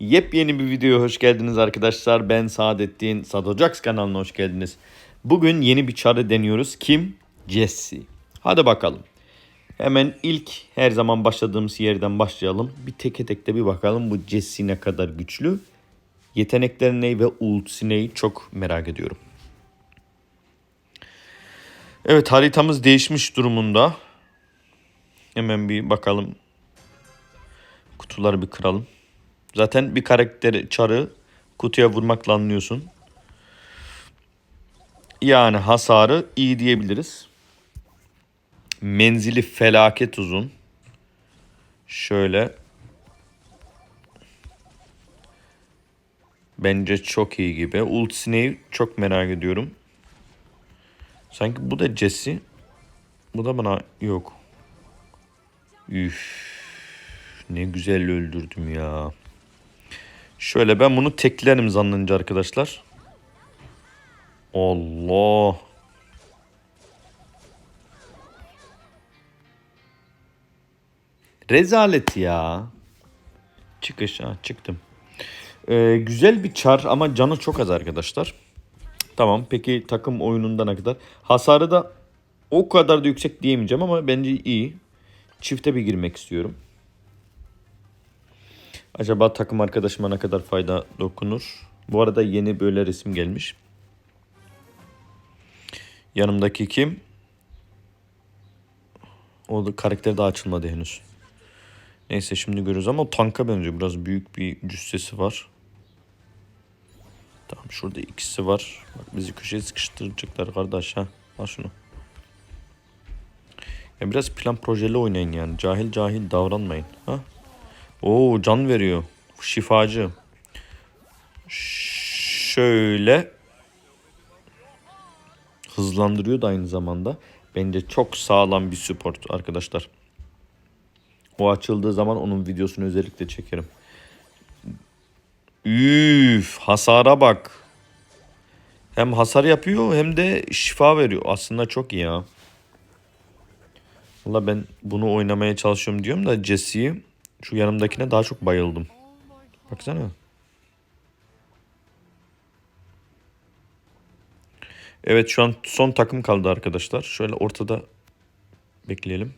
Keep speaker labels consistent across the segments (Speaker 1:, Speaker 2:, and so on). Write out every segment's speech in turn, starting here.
Speaker 1: Yepyeni bir videoya hoş geldiniz arkadaşlar. Ben Saadettin. Sadojax kanalına hoş geldiniz. Bugün yeni bir çarı deniyoruz. Kim? Jesse. Hadi bakalım. Hemen ilk her zaman başladığımız yerden başlayalım. Bir teke tekte bir bakalım bu Jesse ne kadar güçlü. Yetenekleri ne ve ultisi ne çok merak ediyorum. Evet haritamız değişmiş durumunda. Hemen bir bakalım. Kutuları bir kıralım. Zaten bir karakter çarı kutuya vurmakla anlıyorsun. Yani hasarı iyi diyebiliriz. Menzili felaket uzun. Şöyle. Bence çok iyi gibi. Ultisini çok merak ediyorum. Sanki bu da Jesse. Bu da bana yok. Üf. Ne güzel öldürdüm ya. Şöyle ben bunu teklerim zannınca arkadaşlar. Allah. Rezalet ya. Çıkış ha çıktım. Ee, güzel bir çar ama canı çok az arkadaşlar. Tamam peki takım oyununda ne kadar? Hasarı da o kadar da yüksek diyemeyeceğim ama bence iyi. Çifte bir girmek istiyorum. Acaba takım arkadaşıma ne kadar fayda dokunur? Bu arada yeni böyle resim gelmiş. Yanımdaki kim? O da karakter daha açılmadı henüz. Neyse şimdi görürüz ama tanka benziyor. Biraz büyük bir cüssesi var. Tamam şurada ikisi var. Bak bizi köşeye sıkıştıracaklar kardeş ha. Al şunu. Ya biraz plan projeli oynayın yani. Cahil cahil davranmayın. Ha? Oo can veriyor. Şifacı. Şöyle hızlandırıyor da aynı zamanda. Bence çok sağlam bir support arkadaşlar. O açıldığı zaman onun videosunu özellikle çekerim. Üf, hasara bak. Hem hasar yapıyor hem de şifa veriyor. Aslında çok iyi ya. Valla ben bunu oynamaya çalışıyorum diyorum da Jesse'yi şu yanımdakine daha çok bayıldım. Baksana. Evet şu an son takım kaldı arkadaşlar. Şöyle ortada bekleyelim.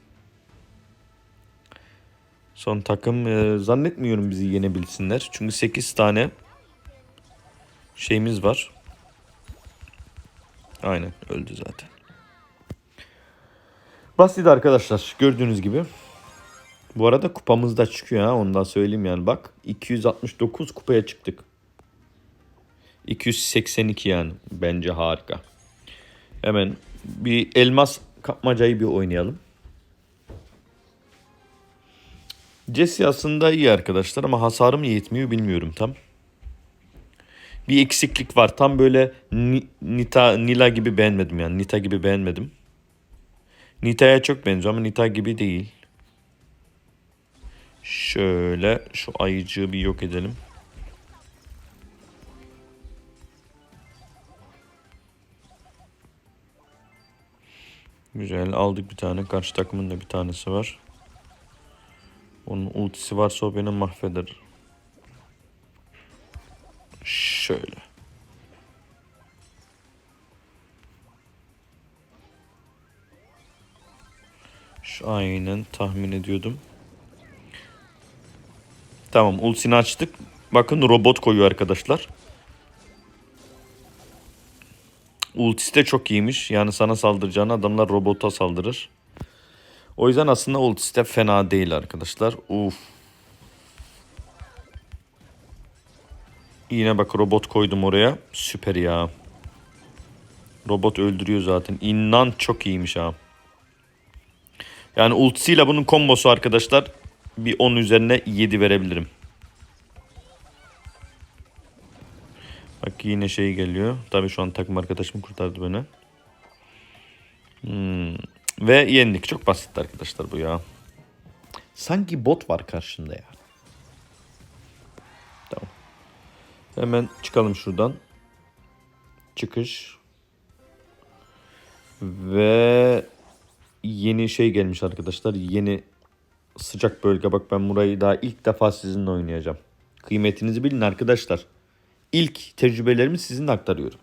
Speaker 1: Son takım e, zannetmiyorum bizi yenebilsinler. Çünkü 8 tane şeyimiz var. Aynen öldü zaten. Basit arkadaşlar gördüğünüz gibi. Bu arada kupamız da çıkıyor ha ondan söyleyeyim yani bak 269 kupaya çıktık. 282 yani bence harika. Hemen bir elmas kapmacayı bir oynayalım. Jesse aslında iyi arkadaşlar ama hasarım yetmiyor bilmiyorum tam. Bir eksiklik var. Tam böyle Ni- Nita Nila gibi beğenmedim yani. Nita gibi beğenmedim. Nita'ya çok benziyor ama Nita gibi değil. Şöyle şu ayıcığı bir yok edelim. Güzel aldık bir tane. Karşı takımın da bir tanesi var. Onun ultisi varsa o beni mahveder. Şöyle. Şu aynen tahmin ediyordum. Tamam ultisini açtık. Bakın robot koyuyor arkadaşlar. Ultisi de çok iyiymiş. Yani sana saldıracağına adamlar robota saldırır. O yüzden aslında ultisi de fena değil arkadaşlar. Uf. Yine bak robot koydum oraya. Süper ya. Robot öldürüyor zaten. İnan çok iyiymiş ha. Yani ultisiyle bunun kombosu arkadaşlar bir 10 üzerine 7 verebilirim. Bak yine şey geliyor. Tabii şu an takım arkadaşım kurtardı beni. Hmm. Ve yendik. Çok basit arkadaşlar bu ya. Sanki bot var karşında ya. Tamam. Hemen çıkalım şuradan. Çıkış. Ve yeni şey gelmiş arkadaşlar. Yeni sıcak bölge. Bak ben burayı daha ilk defa sizinle oynayacağım. Kıymetinizi bilin arkadaşlar. İlk tecrübelerimi sizinle aktarıyorum.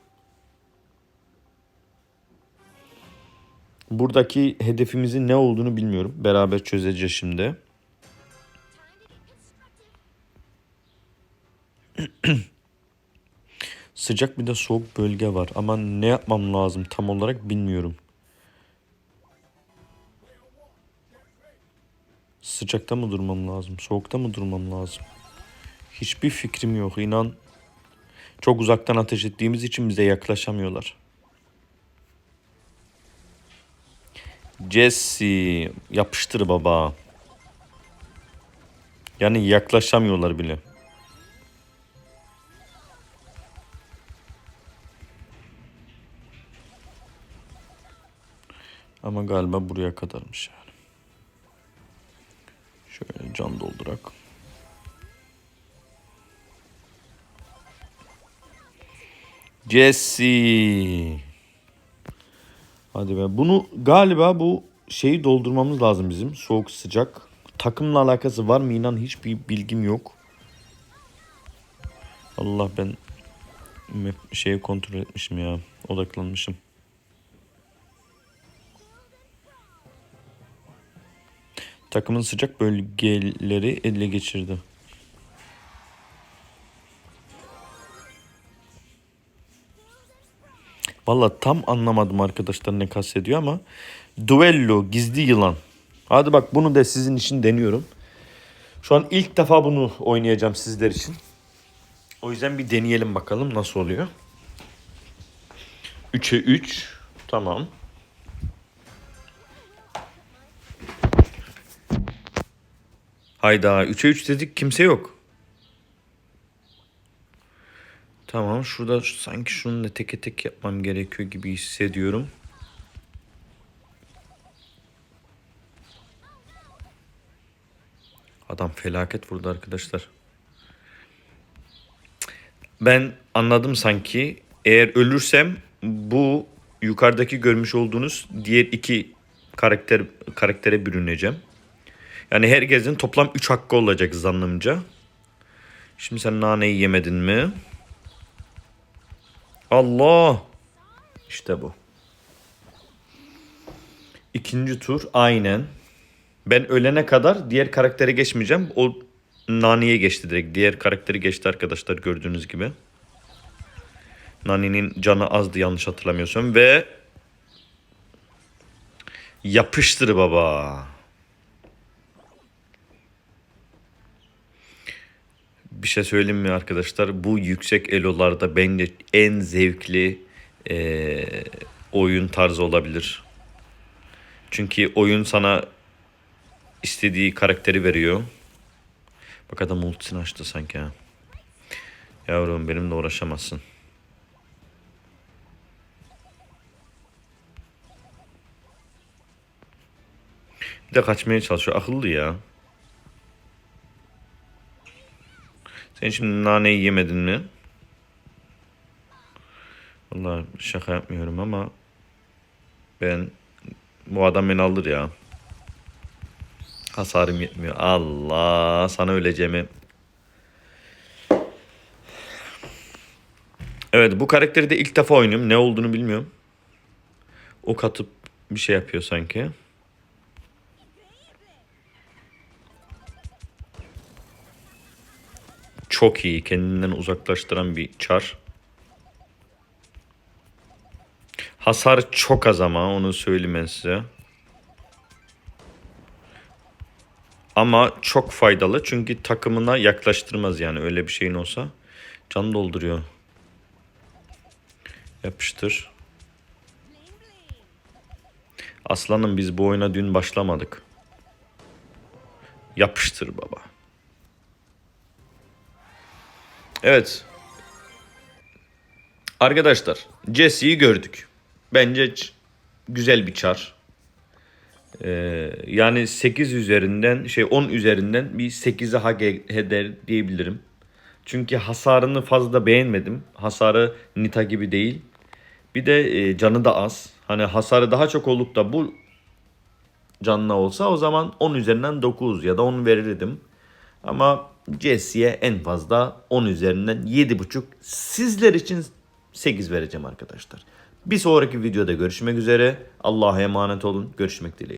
Speaker 1: Buradaki hedefimizin ne olduğunu bilmiyorum. Beraber çözeceğiz şimdi. Sıcak bir de soğuk bölge var ama ne yapmam lazım tam olarak bilmiyorum. Sıcakta mı durmam lazım? Soğukta mı durmam lazım? Hiçbir fikrim yok inan. Çok uzaktan ateş ettiğimiz için bize yaklaşamıyorlar. Jesse yapıştır baba. Yani yaklaşamıyorlar bile. Ama galiba buraya kadarmış yani. Şöyle can doldurak. Jesse. Hadi be. Bunu galiba bu şeyi doldurmamız lazım bizim. Soğuk sıcak. Takımla alakası var mı inan hiçbir bilgim yok. Allah ben şeyi kontrol etmişim ya. Odaklanmışım. Takımın sıcak bölgeleri ele geçirdi. Valla tam anlamadım arkadaşlar ne kastediyor ama Duello gizli yılan. Hadi bak bunu da sizin için deniyorum. Şu an ilk defa bunu oynayacağım sizler için. O yüzden bir deneyelim bakalım nasıl oluyor. 3'e 3. Tamam. Hayda 3'e 3 dedik kimse yok. Tamam şurada şu- sanki şunu da teke tek yapmam gerekiyor gibi hissediyorum. Adam felaket vurdu arkadaşlar. Ben anladım sanki. Eğer ölürsem bu yukarıdaki görmüş olduğunuz diğer iki karakter karaktere bürüneceğim. Yani herkesin toplam 3 hakkı olacak zannımca. Şimdi sen naneyi yemedin mi? Allah! İşte bu. İkinci tur aynen. Ben ölene kadar diğer karaktere geçmeyeceğim. O Nani'ye geçti direkt. Diğer karakteri geçti arkadaşlar gördüğünüz gibi. Nani'nin canı azdı yanlış hatırlamıyorsam ve yapıştır baba. Şey söyleyeyim mi arkadaşlar? Bu yüksek elolarda bence en zevkli eee, oyun tarzı olabilir. Çünkü oyun sana istediği karakteri veriyor. Bak adam ultisini açtı sanki ha. Yavrum benimle uğraşamazsın. Bir de kaçmaya çalışıyor. Akıllı ya. Sen şimdi naneyi yemedin mi? Vallahi şaka yapmıyorum ama ben bu adam beni alır ya. Hasarım yetmiyor. Allah sana öleceğimi. Evet bu karakteri de ilk defa oynuyorum. Ne olduğunu bilmiyorum. Ok atıp bir şey yapıyor sanki. Çok iyi. Kendinden uzaklaştıran bir çar. Hasar çok az ama onu söyleyeyim ben size. Ama çok faydalı çünkü takımına yaklaştırmaz yani öyle bir şeyin olsa. Can dolduruyor. Yapıştır. Aslanım biz bu oyuna dün başlamadık. Yapıştır baba. Evet. Arkadaşlar Jesse'yi gördük. Bence güzel bir çar. Ee, yani 8 üzerinden şey 10 üzerinden bir 8'e hak e- eder diyebilirim. Çünkü hasarını fazla beğenmedim. Hasarı Nita gibi değil. Bir de e, canı da az. Hani hasarı daha çok olup da bu canlı olsa o zaman 10 üzerinden 9 ya da 10 verirdim. Ama Jesse'ye en fazla 10 üzerinden 7.5 sizler için 8 vereceğim arkadaşlar. Bir sonraki videoda görüşmek üzere. Allah'a emanet olun. Görüşmek dileğiyle.